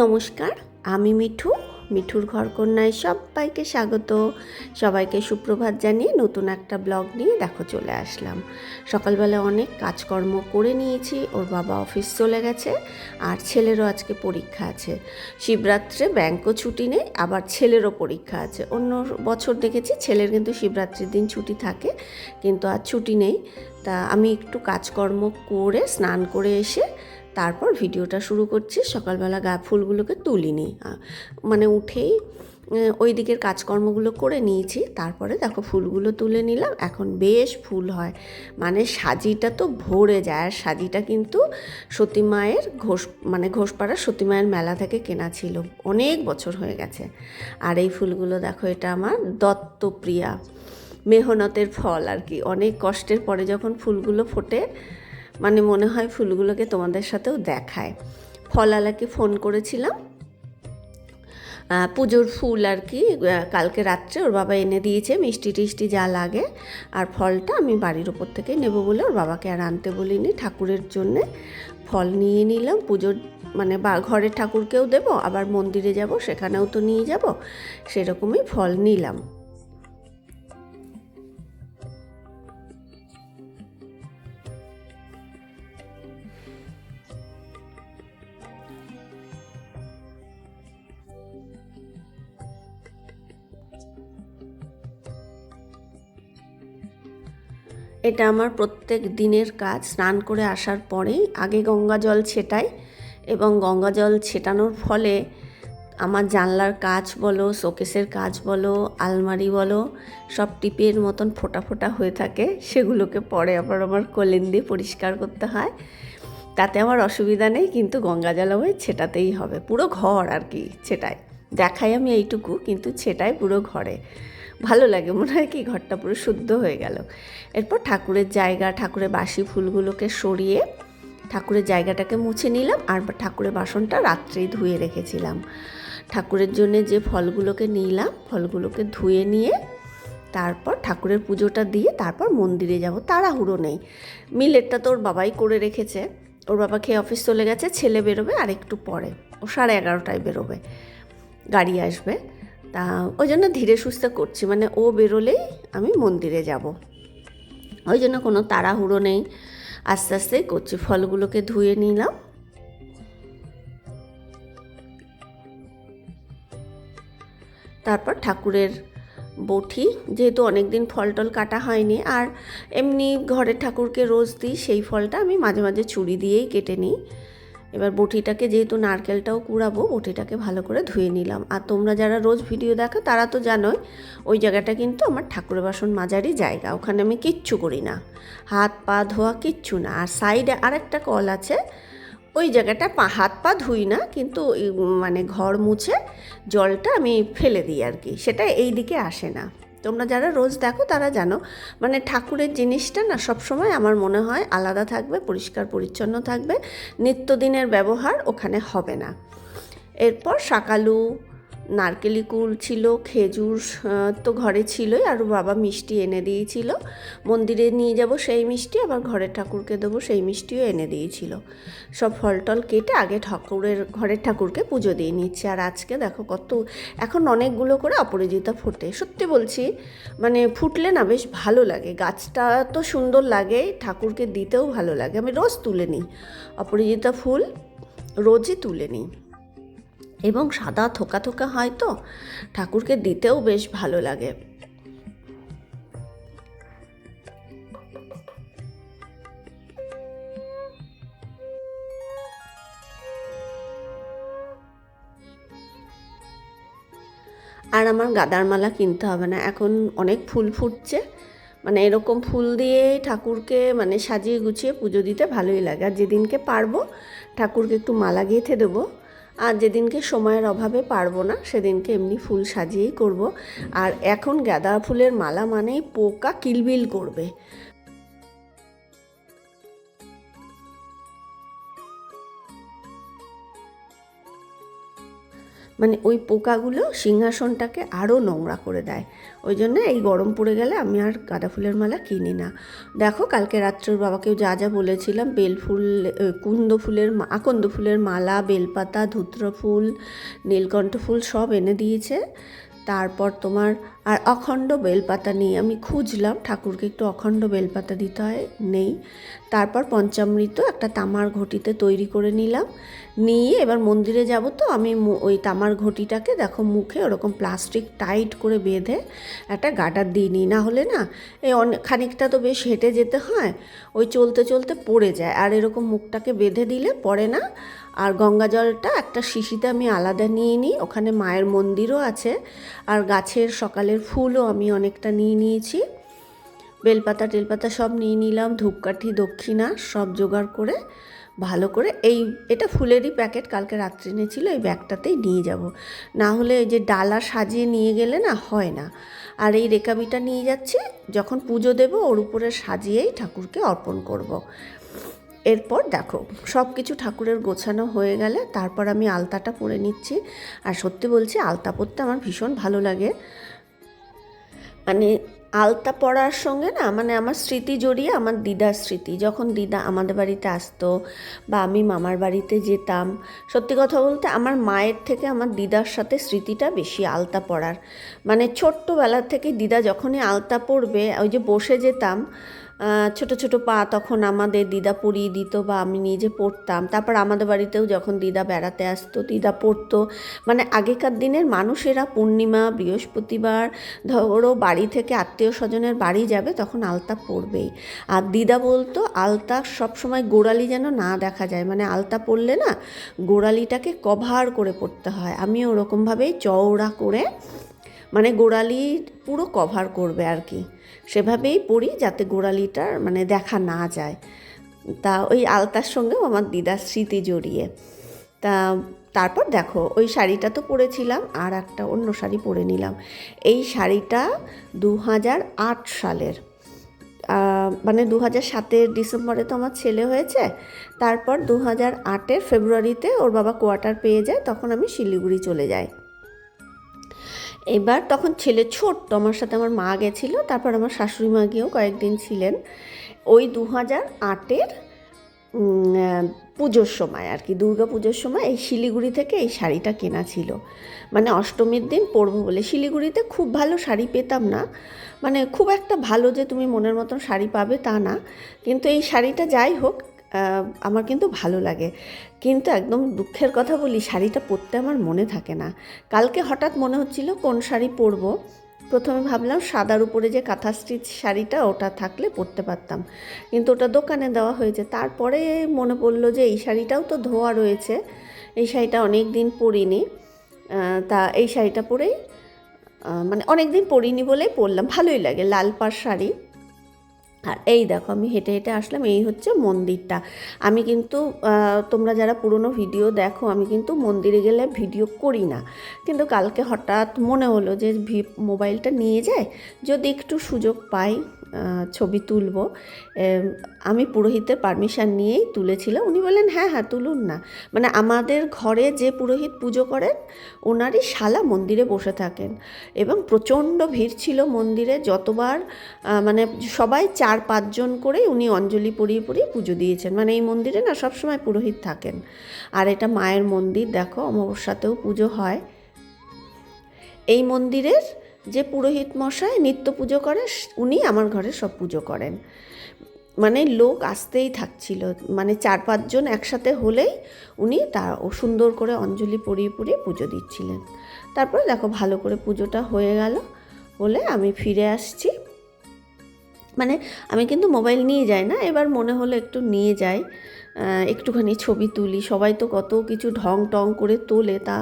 নমস্কার, আমি মিঠু, মিঠুর ঘরকন্যায় সবাইকে স্বাগত। সবাইকে সুপ্রভাত জানিয়ে নতুন একটা ব্লগ নিয়ে দেখো চলে আসলাম। সকালবেলা অনেক কাজকর্ম করে নিয়েছি, ওর বাবা অফিস চলে গেছে, আর ছেলেরও আজকে পরীক্ষা আছে। শিবরাত্রে ব্যাংকও ছুটি নেই, আবার ছেলেরও পরীক্ষা আছে। অন্য বছর দেখেছি ছেলের কিন্তু শিবরাত্রির দিন ছুটি থাকে, কিন্তু আর ছুটি নেই। তা আমি একটু কাজকর্ম করে স্নান করে এসে তারপর ভিডিওটা শুরু করছি। সকালবেলা গা ফুলগুলোকে তুলিনি মানে উঠেই ওই দিকের কাজকর্মগুলো করে নিয়েছি। তারপরে দেখো ফুলগুলো তুলে নিলাম। এখন বেশ ফুল হয়। মানে সাজিটা তো ভরে যায়। আর সাজিটা কিন্তু সতী মায়ের ঘোষ মানে ঘোষপাড়ার সতী মায়ের মেলা থেকে কেনা ছিল। অনেক বছর হয়ে গেছে। আর এই ফুলগুলো দেখো, এটা আমার দত্তপ্রিয়া। মেহনতের ফল আর কি। অনেক কষ্টের পরে যখন ফুলগুলো ফোটে মানে মনে হয় ফুলগুলোকে তোমাদের সাথেও দেখায়। ফলালাকে ফোন করেছিলাম। পুজোর ফুল আর কি কালকে রাত্রে ওর বাবা এনে দিয়েছে, মিষ্টি টিষ্টি যা লাগে। আর ফলটা আমি বাড়ির ওপর থেকে নেব বলে ওর বাবাকে আর আনতে বলিনি। ঠাকুরের জন্যে ফল নিয়ে নিলাম। পুজোর মানে বা, ঘরের ঠাকুরকেও দেব, আবার মন্দিরে যাব, সেখানেও তো নিয়ে যাব, সেরকমই ফল নিলাম। এটা আমার প্রত্যেক দিনের কাজ। স্নান করে আসার পরেই আগে গঙ্গা জল ছেটাই এবং গঙ্গা জল ছেটানোর ফলে আমার জানলার কাজ বলো, শোকেসের কাজ বলো, আলমারি বলো, সব টিপের মতন ফোটা ফোটা হয়ে থাকে। সেগুলোকে পরে আবার আমার কলেন দিয়ে পরিষ্কার করতে হয়। তাতে আমার অসুবিধা নেই, কিন্তু গঙ্গা জল আমায় ছেটাতেই হবে। পুরো ঘর আর কি ছেটাই দেখাই আমি এইটুকু, কিন্তু ছেটাই পুরো ঘরে। ভালো লাগে, মনে হয় কি ঘরটা পুরো শুদ্ধ হয়ে গেল। এরপর ঠাকুরের জায়গা, ঠাকুরের বাসি ফুলগুলোকে সরিয়ে ঠাকুরের জায়গাটাকে মুছে নিলাম আর ঠাকুরের বাসনটা রাত্রেই ধুয়ে রেখেছিলাম। ঠাকুরের জন্য যে ফলগুলোকে নিলাম, ফলগুলোকে ধুয়ে নিয়ে তারপর ঠাকুরের পুজোটা দিয়ে তারপর মন্দিরে যাব। তাড়াহুড়ো নেই। মিলেটটা তো ওর বাবাই করে রেখেছে। ওর বাবা খেয়ে অফিস চলে গেছে, ছেলে বেরোবে আর একটু পরে। ও সাড়ে এগারোটায় বেরোবে। গাড়ি আসবে। তা ওই জন্য ধীরে সুস্থে করছি। মানে ও বেরোলেই আমি মন্দিরে যাব। ওই জন্য কোনো তাড়াহুড়ো নেই। আস্তে আস্তেই করছি। ফলগুলোকে ধুয়ে নিলাম। তারপর ঠাকুরের বটি যেহেতু অনেক দিন ফল টল কাটা হয়নি, আর এমনি ঘরের ঠাকুরকে রোজ দিই, সেই ফলটা আমি মাঝে মাঝে ছুরি দিয়েই কেটে নিই। এবার বটিটাকে যেহেতু নারকেলটাও কুড়াবো, বটিটাকে ভালো করে ধুয়ে নিলাম। আর তোমরা যারা রোজ ভিডিও দেখো, তারা তো জানোই, ওই জায়গাটা কিন্তু আমার ঠাকুরের বাসন মাজারই জায়গা। ওখানে আমি কিচ্ছু করি না। হাত পা ধোয়া কিচ্ছু না। আর সাইডে আরেকটা কল আছে, ওই জায়গাটা পা, হাত পা ধুই না, কিন্তু মানে ঘর মুছে জলটা আমি ফেলে দিই আর কি। সেটা এই দিকে আসে না। তোমরা যারা রোজ দেখো, তারা জানো। মানে ঠাকুরের জিনিসটা না সবসময় আমার মনে হয় আলাদা থাকবে, পরিষ্কার পরিচ্ছন্ন থাকবে, নিত্যদিনের ব্যবহার ওখানে হবে না। এরপর শাকালু নারকেলি কুল ছিল, খেজুর তো ঘরে ছিলই, আর বাবা মিষ্টি এনে দিয়েছিল। মন্দিরে নিয়ে যাব সেই মিষ্টি, আবার ঘরের ঠাকুরকে দেবো সেই মিষ্টিও এনে দিয়েছিল। সব ফল টল কেটে আগে ঠাকুরের, ঘরের ঠাকুরকে পুজো দিয়ে নিচ্ছে। আর আজকে দেখো কত, এখন অনেকগুলো করে অপরাজিতা ফোটে। সত্যি বলছি মানে ফুটলে না বেশ ভালো লাগে। গাছটা তো সুন্দর লাগে, ঠাকুরকে দিতেও ভালো লাগে। আমি রোজ তুলে নিই। অপরাজিতা ফুল রোজই তুলে নিই। এবং সাদা থোকা থোকা হয় তো, ঠাকুরকে দিতেও বেশ ভালো লাগে। আর আমার গাদার মালা কিনতে হবে না, এখন অনেক ফুল ফুটছে। মানে এরকম ফুল দিয়ে ঠাকুরকে মানে সাজিয়ে গুছিয়ে পুজো দিতে ভালোই লাগে। আর যেদিনকে পারব, ঠাকুরকে একটু মালা গেঁথে দেবো। আর যেদিনকে সময়ের অভাবে পারব না, সেদিনকে এমনি ফুল সাজিয়েই করব। আর এখন গাঁদা ফুলের মালা মানেই পোকা কিলবিল করবে। মানে ওই পোকাগুলো সিংহাসনটাকে আরও নোংরা করে দেয়। ওই জন্য এই গরম পড়ে গেলে আমি আর গাঁদা ফুলের মালা কিনি না। দেখো, কালকে রাত্রের বাবাকেও যা যা বলেছিলাম, বেল ফুল কুন্দ ফুলের আকন্দ ফুলের মালা, বেলপাতা, ধুত্র ফুল, নীলকণ্ঠ ফুল সব এনে দিয়েছে। তারপর তোমার আর অখণ্ড বেলপাতা নেই। আমি খুঁজলাম, ঠাকুরকে একটু অখণ্ড বেলপাতা দিতে হয়, নেই। তারপর পঞ্চামৃত একটা তামার ঘটিতে তৈরি করে নিলাম। নিয়ে এবার মন্দিরে যাব তো, আমি ওই তামার ঘটিটাকে দেখো মুখে ওরকম প্লাস্টিক টাইট করে বেঁধে একটা গার্ডার দিয়ে নিই। না হলে না এই অনেক খানিকটা তো বেশ হেঁটে যেতে হয়, ওই চলতে চলতে পড়ে যায়। আর এরকম মুখটাকে বেঁধে দিলে পড়ে না আর গঙ্গা জলটা একটা শিশিতে আমি আলাদা নিয়ে নিই। ওখানে মায়ের মন্দিরও আছে। আর গাছের সকালের ফুলও আমি অনেকটা নিয়ে নিয়েছি। বেলপাতা টেলপাতা সব নিয়ে নিলাম, ধূপকাঠি, দক্ষিণা সব জোগাড় করে, ভালো করে। এই, এটা ফুলেরই প্যাকেট, কালকে রাত্রে এনেছিল, এই ব্যাগটাতেই নিয়ে যাব। না হলে এই যে ডালা সাজিয়ে নিয়ে গেলে না হয় না। আর এই রেকাবিটা নিয়ে যাচ্ছি, যখন পুজো দেব, ওর উপরে সাজিয়েই ঠাকুরকে অর্পণ করব। এরপর দেখো সব কিছু ঠাকুরের গোছানো হয়ে গেলে তারপর আমি আলতাটা পরে নিচ্ছি। আর সত্যি বলছি, আলতা পরতে আমার ভীষণ ভালো লাগে। মানে আলতা পড়ার সঙ্গে না মানে আমার স্মৃতি জড়িয়ে আমার দিদার স্মৃতি। যখন দিদা আমাদের বাড়িতে আসতো বা আমি মামার বাড়িতে যেতাম, সত্যি কথা বলতে আমার মায়ের থেকে আমার দিদার সাথে স্মৃতিটা বেশি আলতা পড়ার মানে ছোট্টবেলা থেকে দিদা যখনই আলতা পড়বে ওই যে বসে যেতাম ছোট ছোট পা তখন আমাদের দিদা পরিয়ে দিত বা আমি নিজে পড়তাম। তারপর আমাদের বাড়িতেও যখন দিদা বেড়াতে আসতো, দিদা পড়তো। মানে আগেকার দিনের মানুষেরা পূর্ণিমা, বৃহস্পতিবার, ধরো বাড়ি থেকে আত্মীয় স্বজনের বাড়ি যাবে তখন আলতা পরবেই। আর দিদা বলতো, আলতা সবসময় গোড়ালি যেন না দেখা যায়। মানে আলতা পরলে না গোড়ালিটাকে কভার করে পড়তে হয়। আমি ওরকমভাবেই চওড়া করে মানে গোড়ালি পুরো কভার করবে আর কি। সেভাবেই পড়ি যাতে গোড়ালিটার মানে দেখা না যায়। তা ওই আলতার সঙ্গেও আমার দিদার স্মৃতি জড়িয়ে। তা তারপর দেখো, ওই শাড়িটা তো পরেছিলাম আর একটা অন্য শাড়ি পরে নিলাম। এই শাড়িটা দু হাজার আট সালের। মানে দু হাজার সাতের ডিসেম্বরে তো আমার ছেলে হয়েছে। তারপর দু হাজার আটের ফেব্রুয়ারিতে ওর বাবা কোয়ার্টার পেয়ে যায়, তখন আমি শিলিগুড়ি চলে যাই। এবার তখন ছেলে ছোট্ট আমার সাথে আমার মা গেছিল, তারপর আমার শাশুড়ি মা গিয়েও কয়েকদিন ছিলেন। ওই দু হাজার আটের পুজোর সময় আর কি, দুর্গা পুজোর সময় এই শিলিগুড়ি থেকে এই শাড়িটা কেনা ছিল। মানে অষ্টমীর দিন পরবো বলে, শিলিগুড়িতে খুব ভালো শাড়ি পেতাম না। মানে খুব একটা ভালো যে তুমি মনের মতন শাড়ি পাবে তা না। কিন্তু এই শাড়িটা যাই হোক আমার কিন্তু ভালো লাগে। কিন্তু একদম দুঃখের কথা বলি, শাড়িটা পরতে আমার মনে থাকে না। কালকে হঠাৎ মনে হচ্ছিল কোন শাড়ি পরবো। প্রথমে ভাবলাম সাদার উপরে যে কাঁথা স্টিচ শাড়িটা ওটা থাকলে পরতে পারতাম। কিন্তু ওটা দোকানে দেওয়া হয়েছে। তারপরে মনে পড়ল যে এই শাড়িটাও তো ধোয়া রয়েছে। এই শাড়িটা অনেক দিন পরিনি তা এই শাড়িটা পরেই মানে অনেক দিন পরিনি বলেই পরলাম। ভালোই লাগে, লাল পাড় শাড়ি। আর এই দেখো আমি হেঁটে হেঁটে আসলাম, এই হচ্ছে মন্দিরটা। আমি কিন্তু তোমরা যারা পুরনো ভিডিও দেখো, আমি কিন্তু মন্দিরে গেলে ভিডিও করি না। কিন্তু কালকে হঠাৎ মনে হলো যে মোবাইলটা নিয়ে যায়, যদি একটু সুযোগ পাই ছবি তুলব। আমি পুরোহিতের পারমিশন নিয়েই তুলেছিলাম। উনি বললেন হ্যাঁ হ্যাঁ তুলুন না। মানে আমাদের ঘরে যে পুরোহিত পুজো করেন, ওনারই শালা মন্দিরে বসে থাকেন এবং প্রচণ্ড ভিড় ছিল মন্দিরে। যতবার মানে সবাই চার পাঁচজন করে উনি অঞ্জলি পরিয়ে পরিয়ে পুজো দিয়েছেন। মানে এই মন্দিরে না সবসময় পুরোহিত থাকেন। আর এটা মায়ের মন্দির, দেখো, অমাবস্যাতেও পুজো হয়। এই মন্দিরের যে পুরোহিত মশাই নিত্য পুজো করে, উনি আমার ঘরে সব পুজো করেন। মানে লোক আসতেই থাকছিল। মানে চার পাঁচজন একসাথে হলেই উনি তা সুন্দর করে অঞ্জলি পরিয়ে পরিয়ে পুজো দিচ্ছিলেন। তারপরে দেখো ভালো করে পুজোটা হয়ে গেল। বলে আমি ফিরে আসছি। মানে আমি কিন্তু মোবাইল নিয়ে যাই না, এবার মনে হলো একটু নিয়ে যাই। একটুখানি ছবি তুলি। সবাই তো কত কিছু ঢং টং করে তোলে, তা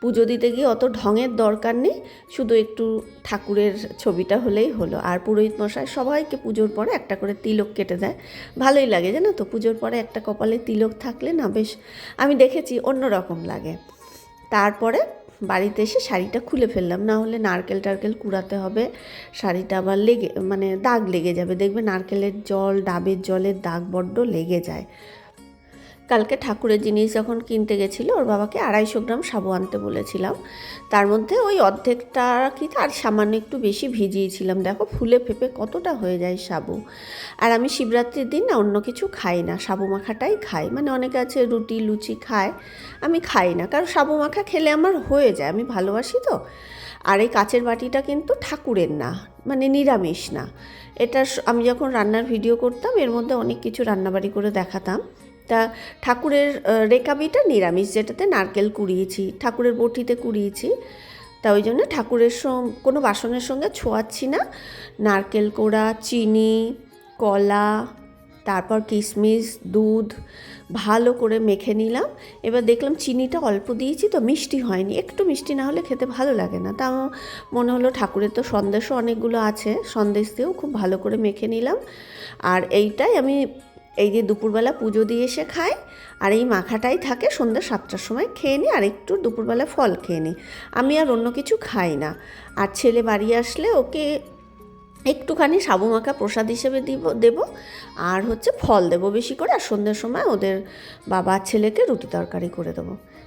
পুজো দিতে গিয়ে অত ঢঙের দরকার নেই, শুধু একটু ঠাকুরের ছবিটা হলেই হলো। আর পুরোহিত মশাই সবাইকে পুজোর পরে একটা করে তিলক কেটে দেয়। ভালোই লাগে, জানো তো? পুজোর পরে একটা কপালে তিলক থাকলে না বেশ, আমি দেখেছি অন্য রকম লাগে। তারপরে বাড়িতে এসে শাড়িটা খুলে ফেললাম। না হলে নারকেল টারকেল কুড়াতে হবে। শাড়িটা আবার লেগে মানে দাগ লেগে যাবে। দেখবে নারকেলের জল, ডাবের জলের দাগ বড্ড লেগে যায়। কালকে ঠাকুরের জিনিস যখন কিনতে গেছিল, ওর বাবাকে আড়াইশো গ্রাম সাবু আনতে বলেছিলাম। তার মধ্যে ওই অর্ধেকটা কি তার সামান্য একটু বেশি ভিজিয়েছিলাম। দেখো ফুলে ফেপে কতটা হয়ে যায় সাবু। আর আমি শিবরাত্রির দিন না অন্য কিছু খাই না, সাবু মাখাটাই খাই। মানে অনেকে আছে রুটি, লুচি খায়, আমি খাই না। কারণ সাবু মাখা খেলে আমার হয়ে যায়, আমি ভালোবাসি তো। আর এই কাচের বাটিটা কিন্তু ঠাকুরের না মানে নিরামিষ না। এটা আমি যখন রান্নার ভিডিও করতাম, এর মধ্যে অনেক কিছু রান্নাবাড়ি করে দেখাতাম। তা ঠাকুরের রেকাবিটা নিরামিষ, যেটাতে নারকেল কুড়িয়েছি, ঠাকুরের বটিতে কুড়িয়েছি। তা ওই জন্য ঠাকুরের কোনো বাসনের সঙ্গে ছোঁয়াচ্ছি না। নারকেল কোড়া, চিনি, কলা, তারপর কিশমিশ, দুধ ভালো করে মেখে নিলাম। এবার দেখলাম চিনিটা অল্প দিয়েছি, তো মিষ্টি হয়নি। একটু মিষ্টি না হলে খেতে ভালো লাগে না। তা মনে হলো ঠাকুরের তো সন্দেশও অনেকগুলো আছে, সন্দেশ দিয়েও খুব ভালো করে মেখে নিলাম। আর এইটাই আমি এই যে দুপুরবেলা পুজো দিয়ে এসে খায়, আর এই মাখাটাই থাকে সন্ধ্যা সাতটার সময়, খেয়ে নিই আর একটু দুপুরবেলা ফল খেয়ে নিই আমি আর অন্য কিছু খাই না। আর ছেলে বাড়ি আসলে ওকে একটুখানি সাবু মাখা প্রসাদ হিসেবে দিব, দেব, আর হচ্ছে ফল দেব বেশি করে, আর সন্ধ্যের সময় ওদের বাবা ছেলেকে রুটি তরকারি করে দেবো।